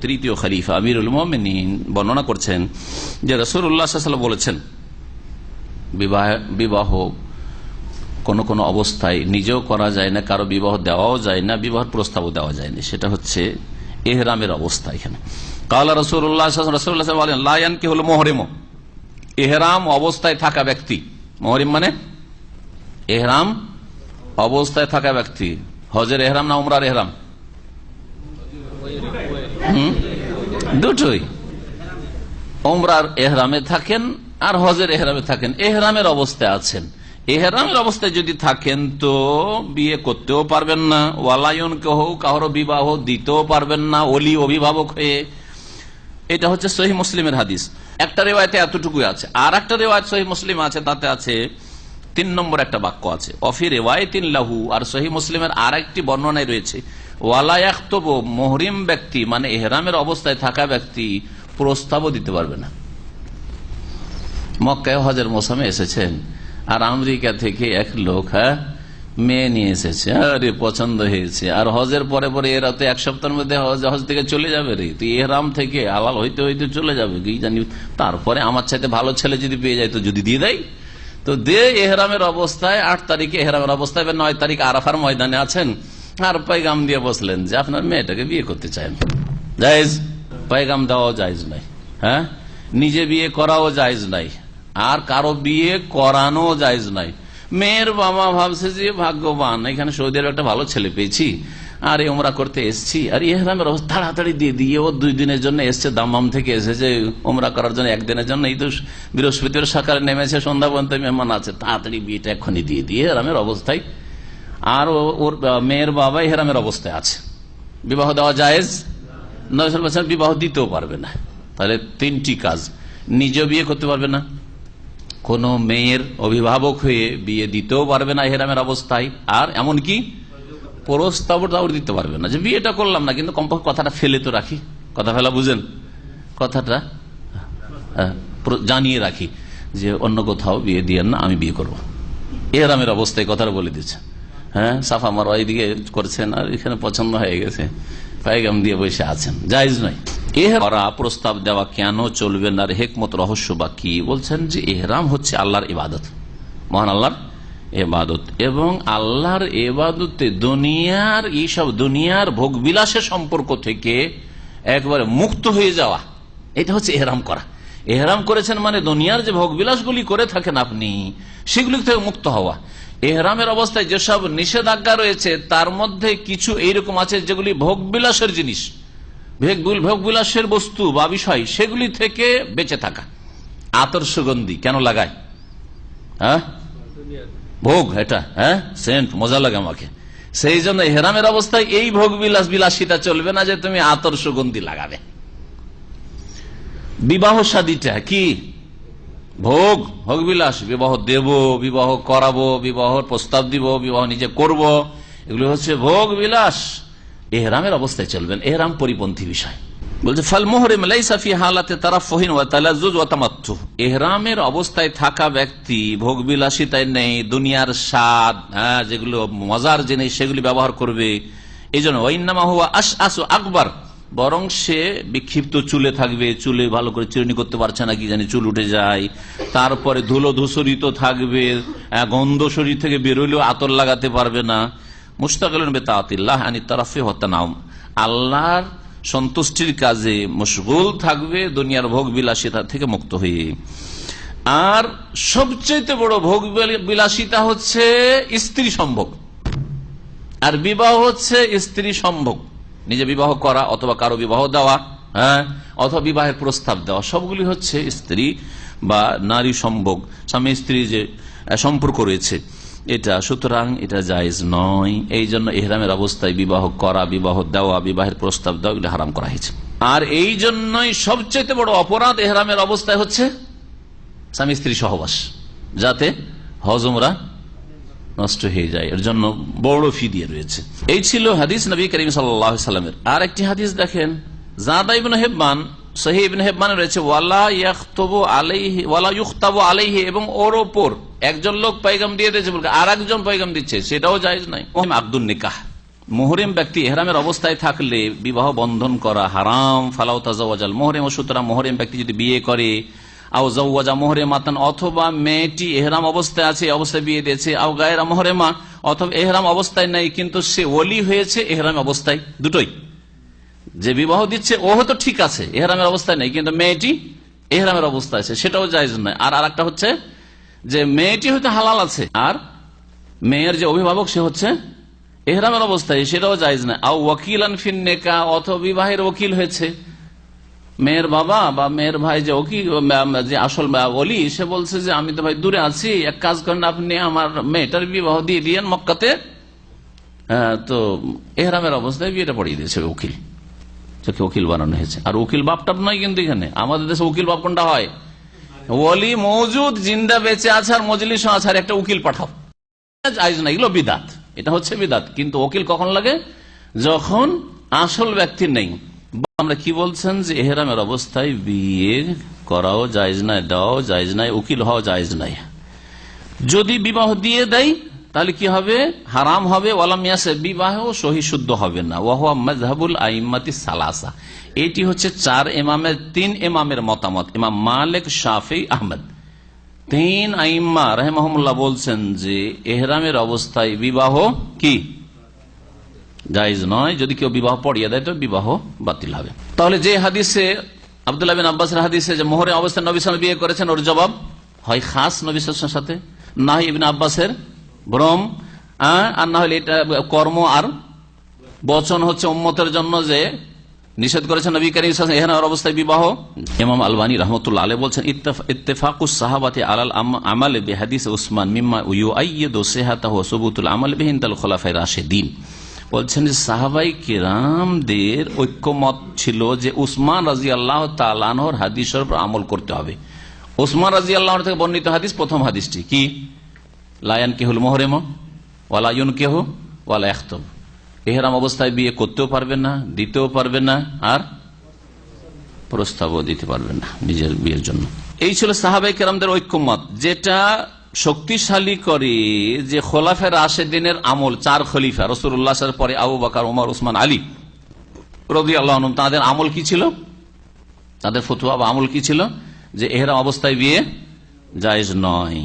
তৃতীয় বর্ণনা করছেন যে রসুল্লাহ বলেছেন, বিবাহ বিবাহ কোনো অবস্থায় নিজেও করা যায় না, কারও বিবাহ দেওয়াও যায় না, বিবাহের প্রস্তাবও দেওয়া যায়নি সেটা হচ্ছে এহরামের অবস্থা এখানে। কালা রসুল্লাহ রসুল্লাহ এহরাম অবস্থায় থাকা ব্যক্তি, মহরিম মানে এহরাম অবস্থায় থাকা ব্যক্তি। হজের এহরাম না উমরার এহরাম? দুটোই। ওমরার এহরামে থাকেন আর হজের এহরামে থাকেন। এহরামের অবস্থায় আছেন। এহরামের অবস্থায় যদি থাকেন তো বিয়ে করতেও পারবেন না। ওয়ালায়ন কেহ কাহর বিবাহ দিতেও পারবেন না অলি অভিভাবক হয়ে। এটা হচ্ছে সহি মুসলিমের হাদিস। একটা রেওয়ায়তে এতটুকুই আছে। আর একটা রেওয়ায়ত সহি মুসলিম আছে, তাতে আছে তিন নম্বর একটা বাক্য আছে। অফি রেওয়ায়তিন লাহু, আর সহি মুসলিমের আর একটি বর্ণনায় রয়েছে ওয়ালায়াক্তব মহরিম ব্যক্তি মানে এহরামের অবস্থায় থাকা ব্যক্তি প্রস্তাবও দিতে পারবে না। মক্কায় হজের মৌসুমে এসেছেন, আর আমেরিকা থেকে এক লোক হ্যাঁ মেয়ে নিয়ে এসেছে, আরে পছন্দ হয়েছে। আর হজের পরে পরে এরা তো এক সপ্তাহের মধ্যে হজ হজ থেকে চলে যাবে রে। তো এহরাম থেকে আলাল হইতে হইতে চলে যাবে, কি জানি। তারপরে আমার চাইতে ভালো ছেলে যদি পেয়ে যায়, তো যদি দিয়ে দেয়? তো দে এহরামের অবস্থায় আট তারিখে এহরামের অবস্থায় বা নয় তারিখ আরাফার ময়দানে আছেন। আর পাইগাম দিয়ে বসলেন যে আপনার মেয়েটাকে বিয়ে করতে চান জায়জ? পাইগাম দেওয়াও জায়জ নাই। হ্যাঁ? নিজে বিয়ে করাও জায়জ নাই। আর কারও বিয়ে করানো জায়জ নাই। মেয়ের বাবা ভাবছে যে ভাগ্যবান, এখানে সৌদি আরব একটা ভালো ছেলে পেয়েছি। আর ওমরা করতে এসছি। আর ইহরামের অবস্থা, তাড়াতাড়ি দিয়ে দিয়ে। ও দুই দিনের জন্য এসছে দামাম থেকে এসেছে। ওমরা করার জন্য একদিনের জন্য। এই তো বৃহস্পতির সকালে নেমেছে, সন্ধ্যা পর্যন্ত মেহমান আছে। তাড়াতাড়ি বিয়েটা এখনই দিয়ে দিয়ে হেরামের অবস্থায়। আর ওর মেয়ের বাবা হেরামের অবস্থায় আছে। বিবাহ দেওয়া জায়েজ? নয়শো বছর বিবাহ দিতেও পারবে না। তাহলে তিনটি কাজ। নিজেও বিয়ে করতে পারবে না। কোন মেয়ের অভিভাবক হয়ে বিয়ে দিতেও পারবে না হেরামের অবস্থায়। আর প্রস্তাবটাও দিতে পারবে না। যে বিয়েটা করলাম না, কিন্তু কমপক্ষ কথাটা ফেলে তো রাখি। কথা ফেলা বুঝেন? কথাটা জানিয়ে রাখি যে অন্য কোথাও বিয়ে দিয়ে না, আমি বিয়ে করব। এহরামের অবস্থায় কথাটা বলে দিচ্ছে। হ্যাঁ সাফা মারা এইদিকে করছেন আর এখানে পছন্দ হয়ে গেছে। পায়গাম দিয়ে বসে আছেন। জায়জ নয়। এহরা প্রস্তাব দেওয়া কেন চলবে না হেকমত রহস্য বা কি? বলছেন যে এহরাম হচ্ছে আল্লাহর ইবাদত। মহান আল্লাহর এবাদত এবং আল্লাহর এবাদতে দুনিয়ার, এইসব দুনিয়ার ভোগ বিলাসের সম্পর্ক থেকে একবারে মুক্ত হয়ে যাওয়া। এটা হচ্ছে এহরাম করা। এহরাম করেছেন মানে দুনিয়ার যে ভোগ বিলাসগুলি করে থাকেন আপনি সেগুলি থেকে মুক্ত হওয়া। এহরামের অবস্থায় যেসব নিষেধাজ্ঞা রয়েছে, তার মধ্যে কিছু এইরকম আছে যেগুলি ভোগ বিলাসের জিনিস। ভোগ বিলাসের বস্তু বা বিষয়, সেগুলি থেকে বেঁচে থাকা। আতর সুগন্ধি কেন লাগায়? হ্যাঁ? ভোগ, এটা হ্যাঁ? সেন্ট, মজা লাগে আমাকে। সেই জন্য হেরামের অবস্থায় এই ভোগ বিলাস বিলাসিতা চলবে না যে তুমি আতর সুগন্ধি লাগাবে। বিবাহ সাদীটা কি? ভোগ ভোগ বিলাস বিবাহ দেব, বিবাহ করাবো বিবাহর প্রস্তাব দিব, বিবাহ নিজে করব, এগুলো হচ্ছে ভোগ বিলাস এহরামের অবস্থায় চলবেন। এহরাম পরিপন্থী বিষয়। বলছে ফাল মোহরেম লাইসাফি হালাতে তারা ফহিন ওয়াতামাত্তু এহরামের অবস্থায় থাকা ব্যক্তি ভোগ বিলাসিতায় নেই, দুনিয়ার স্বাদ হ্যাঁ যেগুলো মজার জিনিস, সেগুলি ব্যবহার করবে। এই জন্য ওইনামা হুয়া আস আসু আকবর। বরং সে বিক্ষিপ্ত চুলে থাকবে, চুলে ভালো করে চিরুনি করতে পারছে না, কি জানি চুল উঠে যায়। তারপরে ধুলো ধূসরিত থাকবে গন্ধ শরীর থেকে বেরোলেও আতর লাগাতে পারবে না। মুস্তাকিল্লাহ বেতাতিল্লাহ আনি তারাফে হতানাম আল্লাহর সন্তুষ্টির কাজে মশগুল থাকবে, দুনিয়ার ভোগ বিলাসিতা থেকে মুক্ত হয়ে। আর সবচেয়ে বড় ভোগ বিলাসিতা হচ্ছে স্ত্রী সম্ভোগ। আর বিবাহ হচ্ছে স্ত্রী সম্ভোগ। নিজে বিবাহ করা অথবা কারও বিবাহ দেওয়া হ্যাঁ অথবা বিবাহের প্রস্তাব দেওয়া, সবগুলি হচ্ছে স্ত্রী বা নারী সম্ভোগ। স্বামী স্ত্রী যে সম্পর্ক রয়েছে এটা, সুতরাং এটা জায়েজ নয়। এই জন্য এহরামের অবস্থায় বিবাহ করা, বিবাহ দেওয়া, বিবাহের প্রস্তাব দেওয়া, এগুলো হারাম করা হয়েছে। আর এই জন্যই সবচেয়ে বড় অপরাধ এহরামের অবস্থায় হচ্ছে স্বামী স্ত্রী সহবাস, যাতে হজমরা নষ্ট হয়ে যায়। এর জন্য বড় ফি দিয়ে রয়েছে। এই ছিল হাদিস নবী করিম সাল্লামের আর একটি হাদিস দেখেন জাদাইবিন হেব্বান রয়েছে আলাইহি আলাইহি এবং ওর ওপর একজন লোক দিয়েছে দিচ্ছে। সেটাও নাই। আব্দুল নিকাহ। মোহরিম ব্যক্তি এহরামের অবস্থায় থাকলে বিবাহ বন্ধন করা হারাম। ফালাউ তাজাওয়াজাল মোহরিম। ও সুতরাং মোহরিম ব্যক্তি যদি বিয়ে করে, আও জাওয়াজা মোহরে মাতান অথবা মেয়েটি এহরাম অবস্থায় আছে অবস্থায় বিয়ে দিয়েছে, আও গায়েরা মোহরেমা, অথবা এহরাম অবস্থায় নাই, কিন্তু সে ওলি হয়েছে, এহরাম অবস্থায় দুটোই। যে বিবাহ দিচ্ছে ও হয়তো ঠিক আছে, এহরামের অবস্থায় নেই, কিন্তু মেয়েটি এহরামের অবস্থায় আছে, সেটাও জায়জ নয়। আর আরেকটা হচ্ছে যে মেয়েটি হয়তো হালাল আছে, আর মেয়ের যে অভিভাবক, সে হচ্ছে এহরামের অবস্থায়, সেটাও জায়জ নয়। আর ওয়াকিল আনফিন নেকা, অথবা বিবাহের ওকিল হয়েছে। মেয়ের বাবা বা মেয়ের ভাই যে ওকি যে আসল অলি সে বলছে যে আমি তো ভাই দূরে আছি, এক কাজ করেন আপনি আমার মেয়েটার বিবাহ দিয়ে দিয়েন মক্কাতে। তো এহরামের অবস্থায় বিয়েটা পড়িয়ে দিয়েছে উকিল যাকে উকিল বানানো হয়েছে। আর উকিল বাপটাপ নয় কিন্তু এখানে। আমাদের দেশে উকিল বাপ কোনটা হয়? ওলি মৌজুদ, জিন্দা বেঁচে আছে আর মজলিস আছে একটা উকিল পাঠাও। এগুলো বিদাত। এটা হচ্ছে বিদাত। কিন্তু উকিল কখন লাগে? যখন আসল ব্যক্তি নেই। আমরা কি বলছেন যে এহরামের অবস্থায় বিয়ে করাও জায়জ নাই, দেওয়াও জায়জ নাই, উকিল হওয়া জায়জ নাই। যদি বিবাহ দিয়ে দেয় তাহলে কি হবে? হারাম হবে ওয়ালামিয়াসে বিবাহ সহি শুদ্ধ হবে না। ওয়াহুয়া মজহাবুল আইমাতি সালাসা। এটি হচ্ছে চার এমামের তিন এমামের মতামত। ইমাম মালিক, শাফি, আহমদ। তিন আইম্মা রহমহমুল্লাহ বলছেন যে, এহরামের অবস্থায় বিবাহ কি? জায়জ নয়। যদি কেউ বিবাহ পড়িয়ে দেয়, তো বিবাহ বাতিল হবে। তাহলে যে হাদিসে, আবদুল্লাহ বিন আব্বাসের হাদিসে যে মোহরের অবস্থায় নবী সাল বিয়ে করেছেন, ওর জবাব হয় খাস নবী সাথে। না হয় ইবিন আব্বাসের ভ্রম আর না হলে এটা কর্ম আর বচন হচ্ছে উম্মতের জন্য যে নিষেধ করেছেন নবী করিম সাল্লাল্লাহু অবস্থায় বিবাহ। ইমাম আলবানী রহমতুল্লাহ আলাইহি বলছেন, ইত্তেফ- ইত্তেফাকুস সাহাবাতি আলাল আম- আমাল বিহাদিস উসমান মিম্মা ইউআইয়িদু সিহাতাহু ওয়া সুবুতুল আমাল ইনদাল খুলাফায়ে রাশিদিন। বলছেন যে সাহাবাই কিরামদের ঐক্যমত ছিল যে উসমান রাজি আল্লাহ তালানহর হাদিসের উপর আমল করতে হবে। উসমান রাজি আল্লাহর থেকে বর্ণিত হাদিস প্রথম হাদিসটি। কি? লায়ান কেহুল মোহরেম, ওয়ালা ইউন কেহ, ওয়ালা এখতব এহরাম অবস্থায় বিয়ে করতেও পারবে না, দিতেও পারবে না, আর প্রস্তাবও দিতে পারবে না নিজের বিয়ের জন্য। এই ছিল সাহাবাই কেরামদের ঐক্যমত, যেটা শক্তিশালী করে যে খোলাফের দিনের আমল, চার খলিফা রসুল্লাহ পরে আবু বাকার, উমর, উসমান, আলী রবি আল্লাহ তাদের আমল কি ছিল? তাদের ফতুয়া বা আমল কি ছিল? যে এহরাম অবস্থায় বিয়ে জায়েজ নয়।